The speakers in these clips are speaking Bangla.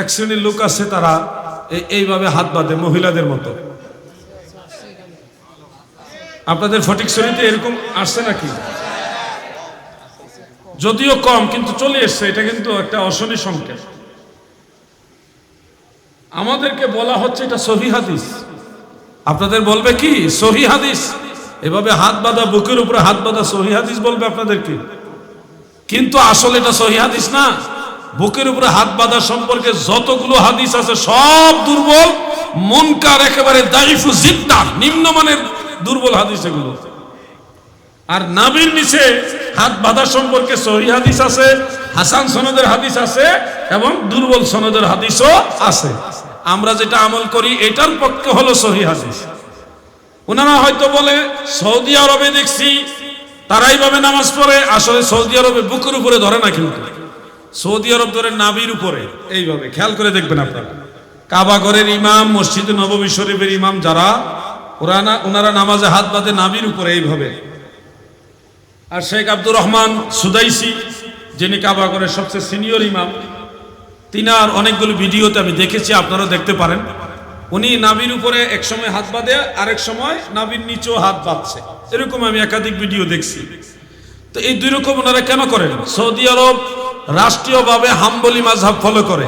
এক শ্রেণির লোক আছে তারা এইভাবে হাত বাঁধে মহিলাদের মতো। আপনাদের ফটিক শ্রেণীতে এরকম আসছে নাকি? যদিও কম, কিন্তু চলে এসছে। এটা কিন্তু একটা অশনি সংকেত। আমাদেরকে বলা হচ্ছে এটা সহি হাদিস। আপনাদের বলবে কি? সহি হাদিস। এভাবে হাত বাঁধা, বুকের উপরে হাত বাঁধা সহি হাদিস বলবে আপনাদেরকে। কিন্তু আসলে এটা সহি হাদিস না। বুকের উপরে হাত বাঁধা সম্পর্কে যতগুলো হাদিস আছে, সব দুর্বল, মনকার একেবারে দাইফু জিদ্দার নিম্নমানের দুর্বল হাদিস এগুলো। আর নাবির নিচে হাত বাঁধা সম্পর্কে সহি হাদিস আছে, হাসান সনদের হাদিস আছে, এবং দুর্বল সনদের হাদিসও আছে। আমরা যেটা আমল করি, এটার পক্ষে হলো সহি হাদিস। ওনারা হয়তো বলে, সৌদি আরবে দেখছি, তারাই ভাবে নামাজ পড়ে, আসলে সৌদি আরবে বুকের উপরে ধরে না কিন্তু। সৌদি আরব ধরে নাবির উপরে। এইভাবে খেয়াল করে দেখবেন আপনারা। কাবাগরের ইমাম মসজিদ নববী শরীফের ইমাম যারা ওরা না ওনারা নামাজে হাত বাঁধে নাবির উপরে এইভাবে। আর শেখ আব্দুর রহমান সুদাইসি যিনি কাবাগরের সবচেয়ে সিনিয়র ইমাম তিনার অনেকগুলো ভিডিওতে আমি দেখেছি আপনারা দেখতে পারেন। উনি নাবির উপরে এক সময় হাত বাঁধে আরেক সময় নাবির নিচেও হাত বাঁধছে। এরকম আমি একাধিক ভিডিও দেখছি। তো এই দুই রকম ওনারা কেন করেন? সৌদি আরব রাষ্ট্রীয়ভাবে হাম্বলি মাঝহাব ফলো করে।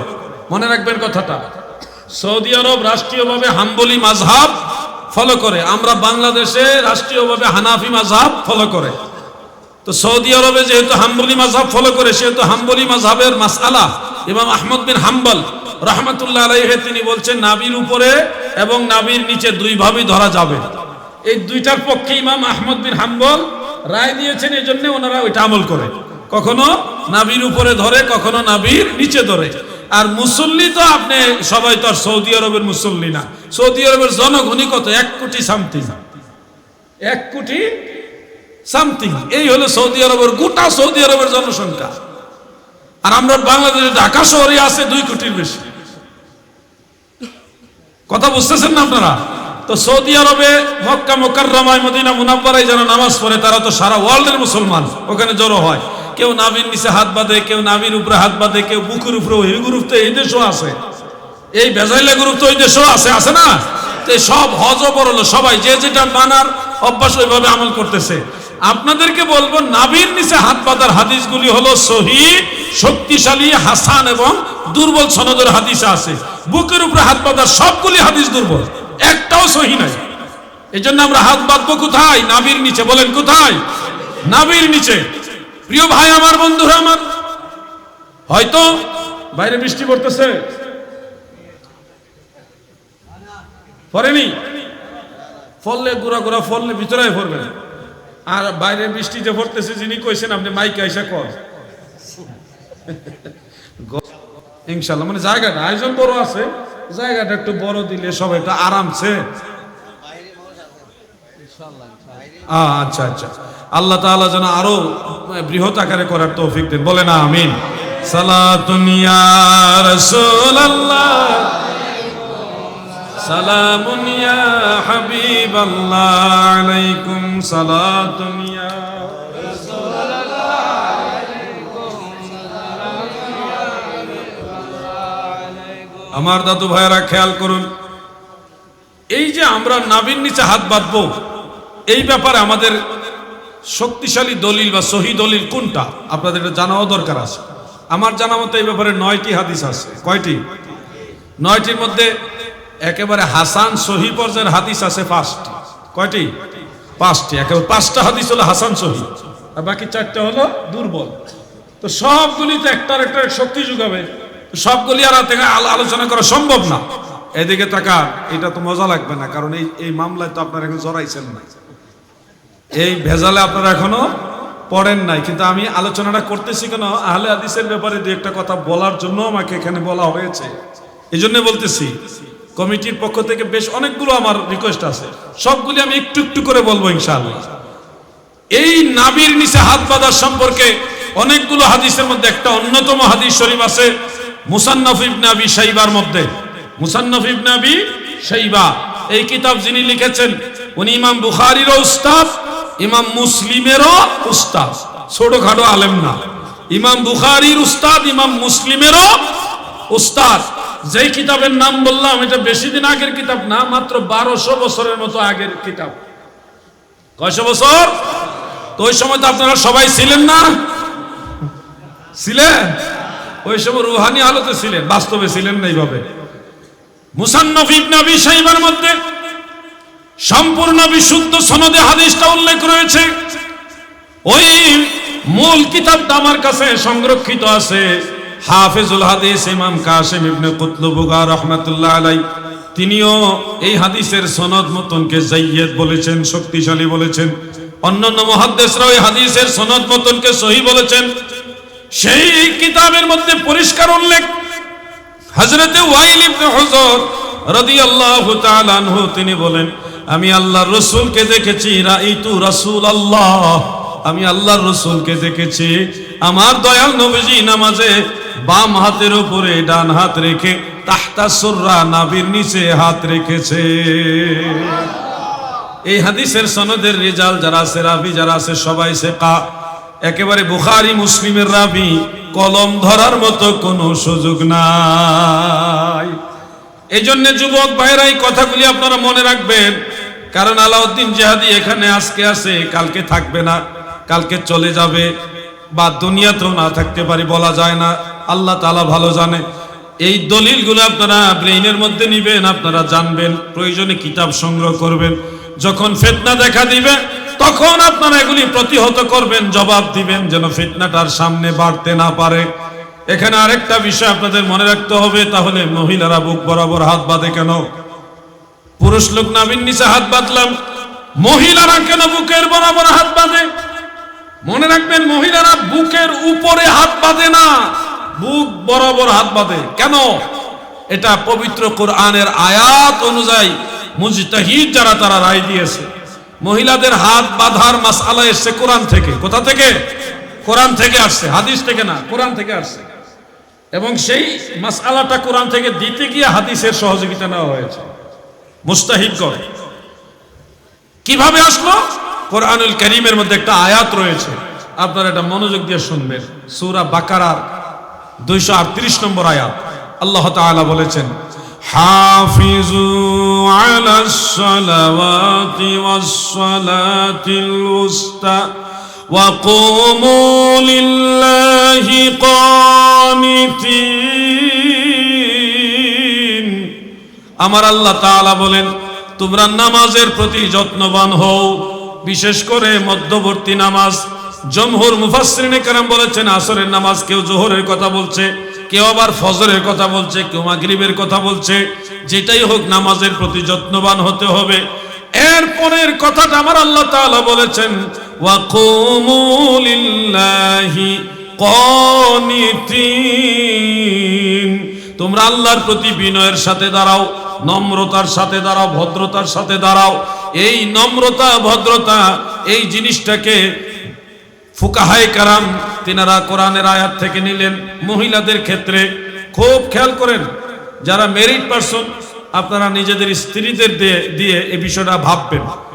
মনে রাখবেন কথাটা। সৌদি আরব রাষ্ট্রীয়ভাবে হাম্বলি মাঝহাব ফলো করে। আমরা বাংলাদেশে রাষ্ট্রীয়ভাবে হানাফি মাঝহাব ফলো করে। তো সৌদি আরবে যেহেতু হাম্বলি মাঝহাব ফলো করে, সেহেতু হাম্বলি মাঝহাবের মাসআলা ইমাম আহমদ বিন হাম্বল রহমতুল্লাহ আলাইহে তিনি বলছেন, নাবির উপরে এবং নাবির নিচে দুই ভাবেই ধরা যাবে। এই দুইটার পক্ষে ইমাম আহমদ বিন হাম্বল রায় দিয়েছেন এই জন্য ওনারা ওইটা আমল করে। কখনো নাবির উপরে ধরে, কখনো নাবির নিচে ধরে। আর মুসল্লি তো আপনি সবাই তো আর সৌদি আরবের মুসল্লি না। সৌদি আরবের জনগণই কত? এক কোটি সামথিং। এক কোটি সামথিং। এই হলো সৌদি আরবের, গোটা সৌদি আরবের জনসংখ্যা। আর আমরা বাংলাদেশে ঢাকা শহরে আছে দুই কোটির বেশি। কথা বুঝতেছেন না আপনারা? তো সৌদি আরবে মক্কা, মোকাররমায়, মদিনা, মুনাব্বারায় যারা নামাজ পড়ে, তারা তো সারা ওয়ার্ল্ডের মুসলমান। ওখানে জড়ো হয়। কেউ নাবির নিচে হাত বাঁধে, কেউ নাবির উপরে হাত বাঁধে, কেউ বুকের উপরে ওই গ্রুপ তো এই দেশও আছে। এই বেজাইলা গ্রুপ তো ওই দেশও আছে আছে না? তো সব হজ পড়ল সবাই যে যেটা মানার অভ্যাস ওইভাবে আমল করতেছে। আপনাদেরকে বলব নাবির নিচে হাত বাঁধার হাদিসগুলি হলো সহি, শক্তিশালী, হাসান এবং দুর্বল সনদের হাদিস আছে। বুকের উপরে হাত বাঁধার সবগুলি হাদিস দুর্বল, একটাও সহি নাই। এই আমরা হাত বাঁধবো কোথায়? নাবির নিচে। বলেন কোথায়? নাবির নিচে। প্রিয় ভাই আমার বন্ধুরা আমার হয়তো বাইরে বৃষ্টি পড়তেছে। পড়েনি? ফললে গুড়া গুড়া ফললে ভিতরে পড়বে আর বাইরে বৃষ্টি যে পড়তেছে যিনি কইছেন আপনি মাইকে আইসা কর ইনশাল্লাহ মানে জায়গাটা আয়োজন বড় আছে। জায়গাটা একটু বড় দিলে সব একটু আরামসে। আ, আচ্ছা আচ্ছা। আল্লাহ তাআলা যেন আরও বৃহৎ আকারে করার তৌফিক দেন। বলে না আমিন হাবিবাল্লাহ আমার দাদু ভাইয়েরা, খেয়াল করুন। এই যে আমরা নাবির নিচে হাত বাঁধবো, এই ব্যাপারে আমাদের শক্তিশালী দলিল বা সহি দলিল কোনটা? আপনাদের এটা জানাও দরকার আছে। আমার জানা মতো এই ব্যাপারে নয়টি হাদিস আছে। কয়টি? নয়টির মধ্যে একেবারে হাসান সহি পর্যায়ের হাদিস আছে পাঁচটি। কয়টি? পাঁচটি। একেবারে পাঁচটা হাদিস হলো হাসান সহি। আর বাকি চারটা হলো দুর্বল। তো সবগুলি তো একটার একটা শক্তি যোগাবে। সবগুলি আর আলোচনা করা সম্ভব না। এদিকে টাকা এটা তো মজা লাগবে না, কারণ এই এই মামলায় তো আপনার এখন জড়াইছেন না। এই ভেজালে আপনারা এখনও পড়েন নাই, কিন্তু আমি আলোচনাটা করতেছি কেন? আহলে হাদিসের ব্যাপারে দু একটা কথা বলার জন্য আমাকে এখানে বলা হয়েছে। এই জন্য বলতেছি, কমিটির পক্ষ থেকে বেশ অনেকগুলো আমার রিকোয়েস্ট আছে। সবগুলি আমি একটু একটু করে বলব ইনশাআল্লাহ। এই নাবির নিচে হাত বাঁধার সম্পর্কে অনেকগুলো হাদিসের মধ্যে একটা অন্যতম হাদিস শরীফ আছে, মুসান্নফ ইবনে আবি শাইবার মধ্যে। মুসান্নফ ইবনে আবি শাইবা, এই কিতাব যিনি লিখেছেন, উনি ইমাম বুখারীরও উস্তাদ ইমাম মুসলিমেরও উস্তাদ, ছোটখাটো আলেম না। ইমাম বুখারির উস্তাদ, ইমাম মুসলিমেরও উস্তাদ। যেই কিতাবের নাম বললাম, এটা বেশি দিন আগের কিতাব না, মাত্র বারোশো বছরের মতো আগের কিতাব। কয়শো বছর? তো ওই সময় তো আপনারা সবাই ছিলেন না? ছিলেন? ওই সময় রুহানি হালতে ছিলেন, বাস্তবে ছিলেন না এইভাবে। মুসান্নফ ইবনে আবি শাইবার মধ্যে সম্পূর্ণ বিশুদ্ধ সনদে হাদিসটা উল্লেখ রয়েছে। ওই মূল কিতাবটা আমার কাছে সংরক্ষিত আছে। হাফিজুল হাদিস ইমাম কাসিম ইবনে কুতলুবুগা রহমাতুল্লাহ আলাই তিনিও এই হাদিসের সনদ মতনকে জাইয়্যেদ বলেছেন, শক্তিশালী বলেছেন। অন্যান্য মুহাদ্দিসরা ওই হাদিসের সনদ মতনকে সহি বলেছেন। সেই কিতাবের মধ্যে পরিষ্কার উল্লেখ হজরতে ওয়াইল ইবনে হুজর রাদিয়াল্লাহু তাআলা আনহু, তিনি বলেন আমি আল্লাহর রাসূলকে দেখেছি, রাইতু রাসূল আল্লাহ আমি আল্লাহর রাসূলকে দেখেছি, আমার দয়াল নবীজি নামাজে বাম হাতের উপরে ডান হাত রেখে, তাহতা সুররা নাভির নিচে হাত রেখেছে। এই হাদিসের সনদের রেজাল যারা আছে, রাবি যারা আছে, সবাই সে কা একেবারে বুখারি, মুসলিমের রাবি, কলম ধরার মতো কোনো সুযোগ নাই। এই জন্য যুবক ভাইরা এই কথাগুলি আপনারা মনে রাখবেন। কারণ আলাউদ্দিন জেহাদি এখানে আজকে আছে, কালকে থাকবে না, কালকে চলে যাবে বা দুনিয়াতেও না থাকতে পারি বলা যায় না। আল্লাহ তালা ভালো জানে। এই দলিলগুলো আপনারা ব্রেইনের মধ্যে নিবেন, আপনারা জানবেন, প্রয়োজনে কিতাব সংগ্রহ করবেন। যখন ফেতনা দেখা দিবে, তখন আপনারা এগুলি প্রতিহত করবেন, জবাব দিবেন যেন ফিতনাটার সামনে বাড়তে না পারে। এখানে আরেকটা বিষয় আপনাদের মনে রাখতে হবে, তাহলে মহিলারা বুক বরাবর হাত বাঁধে কেন? পুরুষ লোক নাবিন নিচে হাত বাঁধলাম। মহিলারা কেন বুকের বরাবর হাত বাঁধে? মনে রাখবেন, মহিলারা বুকের উপরে হাত বাঁধে না। বুক বরাবর হাত বাঁধে। কেন? এটা পবিত্র কোরআনের আয়াত অনুযায়ী মুজতাহিদ যারা, তারা রায় দিয়েছে। মহিলাদের হাত বাঁধার মাসালা এসছে কোরআন থেকে। কোথা থেকে? কোরআন থেকে আসছে। হাদিস থেকে না, কোরআন থেকে আসছে। এবং সেই মাসালাটা কোরআন থেকে দিতে গিয়ে হাদিসের সহযোগিতা নেওয়া হয়েছে। মুস্তাহিদ করে কিভাবে আসলো কোরআনুল করিমের মধ্যে একটা আয়াত রয়েছে আপনারা এটা মনোযোগ দিয়ে শুনবেন সূরা বাকারার দুইশো আটত্রিশ নম্বর আয়াত আল্লাহ তাআলা বলেছেন হাফিজু আলাস সালাওয়াতি ওয়াস সালাতিল উস্তা وقوموا لله قانتين আমার আল্লাহ তাআলা বলেন, তোমরা নামাজের প্রতি যত্নবান হও। বিশেষ করে মধ্যবর্তী নামাজ। জমহুর মুফাসসিরিনে কেরাম বলেছেন, আসরের নামাজ কেউ জোহরের কথা বলছে, কেউ আবার ফজরের কথা বলছে, কেউ মাগরিবের কথা বলছে। যেটাই হোক, নামাজের প্রতি যত্নবান হতে হবে। এরপরের কথাটা আমার আল্লাহ তাআলা বলেছেন, ওয়াকুমু লিল্লাহি কানিতিন। তোমরা আল্লাহর প্রতি বিনয়ের সাথে দাঁড়াও। নম্রতার সাথে দাঁড়াও, ভদ্রতার সাথে দাঁড়াও। এই নম্রতা, ভদ্রতা, এই জিনিসটাকে ফুকাহাই কারাম তিনারা কোরআনের আয়াত থেকে নিলেন। মহিলাদের ক্ষেত্রে খুব খেয়াল করেন, যারা মেরিট পারসন আপনারা নিজেদের স্ত্রীদের দিয়ে দিয়ে এই বিষয়টা ভাববেন।